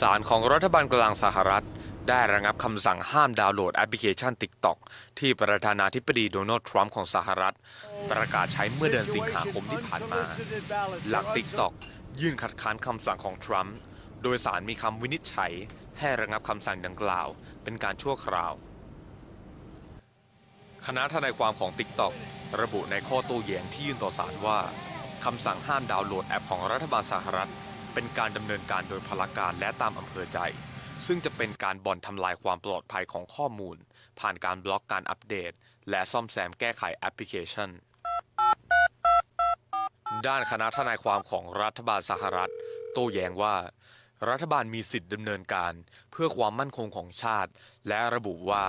ศาลของรัฐบาลกลางสหรัฐ ได้ระงับคำสั่งห้ามดาวน์โหลดแอปพลิเคชัน TikTok ที่ประธานาธิบดีโดนัลด์ทรัมป์ของสหรัฐ ประกาศใช้เมื่อเดือนสิงหาคมที่ผ่านมา หลัง TikTok ยื่นคัดค้านคำสั่งของทรัมป์โดยสารมีคำวินิจฉัย ให้ระงับคำสั่งดังกล่าว เป็นการชั่วคราว คณะทนายความของ TikTok ระบุในข้อโต้แย้งที่ยื่นต่อศาลว่าคำสั่งห้ามดาวน์โหลดแอปของรัฐบาลสหรัฐ เป็นการดำเนินการโดยพลการและตามอำเภอใจ ซึ่งจะเป็นการบ่อนทำลายความปลอดภัยของข้อมูล ผ่านการบล็อกการอัปเดต และซ่อมแซมแก้ไขแอปพลิเคชัน ด้านคณะทนายความของรัฐบาลสหรัฐ โต้แย้งว่า รัฐบาลมีสิทธิ์ดำเนินการ เพื่อความมั่นคงของชาติ และระบุว่า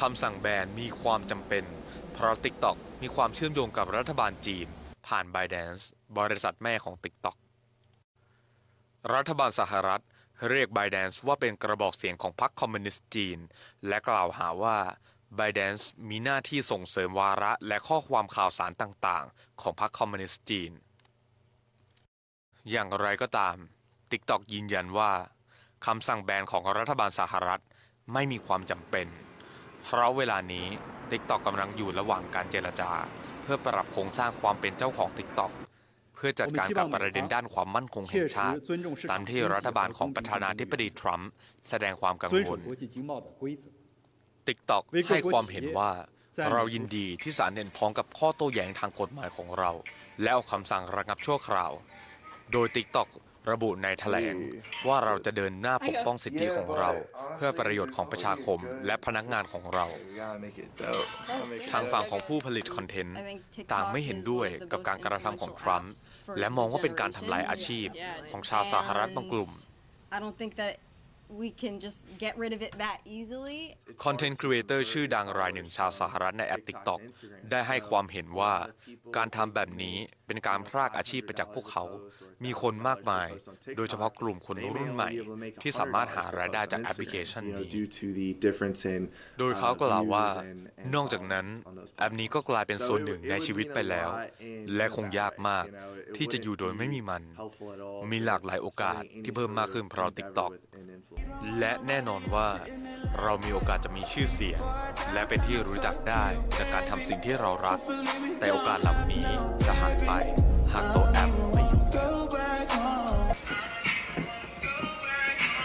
คำสั่งแบนมีความจำเป็น เพราะ TikTok มีความเชื่อมโยงกับรัฐบาลจีน ผ่าน b y d a n c e บริษัทแม่ของ TikTok รัฐบาลสหรัฐเรียก ByteDance ว่าเป็นกระบอกเสียงของพรรคคอมมิวนิสต์จีน และกล่าวหาว่า ByteDance มีหน้าที่ส่งเสริมวาระและข้อความข่าวสารต่างๆ ของพรรคคอมมิวนิสต์จีน อย่างไรก็ตาม TikTok ยืนยันว่าคำสั่งแบนของรัฐบาลสหรัฐไม่มีความจำเป็น เพราะเวลานี้ TikTok กำลังอยู่ระหว่างการเจรจา เพื่อปรับโครงสร้างความเป็นเจ้าของ TikTok เพื่อจัดการกับประเด็นด้านความมั่นคงแห่งชาติ ตามที่รัฐบาลของประธานาธิบดีทรัมป์แสดงความกังวลติ๊กต็อกให้ความเห็นว่าเรายินดีที่ศาลเห็นพ้องกับข้อโต้แย้งทางกฎหมายของเรา และเอาคำสั่งระงับชั่วคราว โดยติ๊กต็อก ระบุในแถลงว่าเราจะเดินหน้าปกป้องสิทธิของเรา เพื่อประโยชน์ของประชาคมและพนักงานของเรา ทางฝั่งของผู้ผลิตคอนเทนต์ต่างไม่เห็นด้วยกับการกระทำของทรัมป์และมองว่าเป็นการทำลายอาชีพของชาวสหรัฐบางกลุ่ม I don't think that we can just get rid of it that easily. คอนเทนต์ครีเอเตอร์ชื่อดังรายหนึ่งชาวสหรัฐในแอป TikTok ได้ให้ความเห็นว่า การทำแบบนี้เป็นการพรากอาชีพไปจากพวกเขา มีคนมากมาย โดยเฉพาะกลุ่มคนรุ่นใหม่ ที่สามารถหารายได้จากแอปพลิเคชันนี้ โดยเขากล่าวว่า นอกจากนั้น แอปนี้ก็กลายเป็นส่วนหนึ่งในชีวิตไปแล้ว และคงยากมาก ที่จะอยู่โดยไม่มีมัน มีหลากหลายโอกาสที่เพิ่มมากขึ้นเพราะ TikTok และแน่นอนว่าเรามีโอกาสจะมีชื่อเสียง และเป็นที่รู้จักได้จากการทำสิ่งที่เรารัก แต่โอกาสเหล่านี้จะหายไป